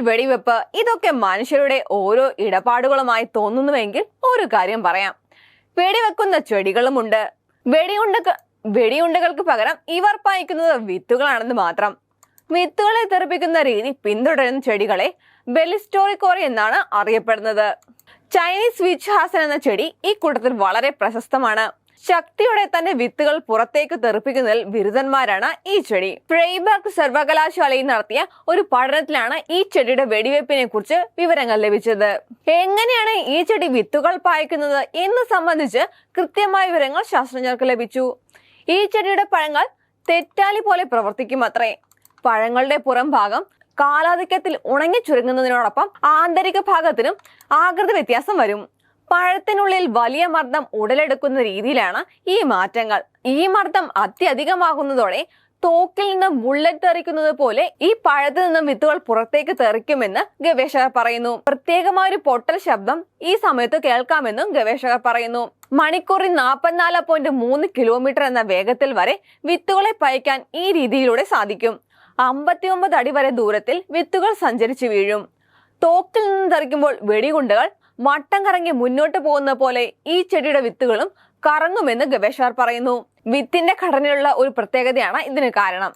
വെടിവെപ്പ് ഇതൊക്കെ മനുഷ്യരുടെ ഓരോ ഇടപാടുകളുമായി തോന്നുന്നുവെങ്കിൽ ഒരു കാര്യം പറയാം. വെടിവെക്കുന്ന ചെടികളുമുണ്ട്. വെടിയുണ്ടക്ക് വെടിയുണ്ടകൾക്ക് പകരം ഇവർ പായിക്കുന്നത് വിത്തുകളാണെന്ന് മാത്രം. വിത്തുകളെ തെറിപ്പിക്കുന്ന രീതി പിന്തുടരുന്ന ചെടികളെ ബെലിസ്റ്റോറിക്കോറി എന്നാണ് അറിയപ്പെടുന്നത്. ചൈനീസ് വിച്ച് ഹാസൻ എന്ന ചെടി ഈ കൂട്ടത്തിൽ വളരെ പ്രശസ്തമാണ്. ശക്തിയോടെ തന്നെ വിത്തുകൾ പുറത്തേക്ക് തെറിപ്പിക്കുന്നതിൽ ബിരുദന്മാരാണ് ഈ ചെടി. ഫ്രെയ്ബർഗ് സർവകലാശാലയിൽ നടത്തിയ ഒരു പഠനത്തിലാണ് ഈ ചെടിയുടെ വെടിവെപ്പിനെ കുറിച്ച് വിവരങ്ങൾ ലഭിച്ചത്. എങ്ങനെയാണ് ഈ ചെടി വിത്തുകൾ പായിക്കുന്നത് എന്ന് സംബന്ധിച്ച് കൃത്യമായ വിവരങ്ങൾ ശാസ്ത്രജ്ഞർക്ക് ലഭിച്ചു. ഈ ചെടിയുടെ പഴങ്ങൾ തെറ്റാലി പോലെ പ്രവർത്തിക്കുമത്രേ. പഴങ്ങളുടെ പുറം ഭാഗം കാലാധിക്യത്തിൽ ഉണങ്ങി ചുരുങ്ങുന്നതിനോടൊപ്പം ആന്തരിക ഭാഗത്തിനും ആകൃതി വ്യത്യാസം വരും. പഴത്തിനുള്ളിൽ വലിയ മർദ്ദം ഉടലെടുക്കുന്ന രീതിയിലാണ് ഈ മാറ്റങ്ങൾ. ഈ മർദ്ദം അത്യധികമാകുന്നതോടെ തോക്കിൽ നിന്ന് ബുള്ളറ്റ് തെറിക്കുന്നത് പോലെ ഈ പഴത്തിൽ നിന്നും വിത്തുകൾ പുറത്തേക്ക് തെറിക്കുമെന്ന് ഗവേഷകർ പറയുന്നു. പ്രത്യേകമായ ഒരു പൊട്ടൽ ശബ്ദം ഈ സമയത്ത് കേൾക്കാമെന്നും ഗവേഷകർ പറയുന്നു. മണിക്കൂറിൽ നാൽപ്പത്തിനാല് പോയിന്റ് മൂന്ന് കിലോമീറ്റർ എന്ന വേഗത്തിൽ വരെ വിത്തുകളെ പയക്കാൻ ഈ രീതിയിലൂടെ സാധിക്കും. അമ്പത്തിയൊമ്പത് അടി വരെ ദൂരത്തിൽ വിത്തുകൾ സഞ്ചരിച്ചു വീഴും. തോക്കിൽ നിന്ന് തെറിക്കുമ്പോൾ വെടികുണ്ടുകൾ വട്ടം കറങ്ങി മുന്നോട്ട് പോകുന്ന പോലെ ഈ ചെടിയുടെ വിത്തുകളും കറങ്ങുമെന്ന് ഗവേഷകർ പറയുന്നു. വിത്തിന്റെ ഘടനയുള്ള ഒരു പ്രത്യേകതയാണ് ഇതിന് കാരണം.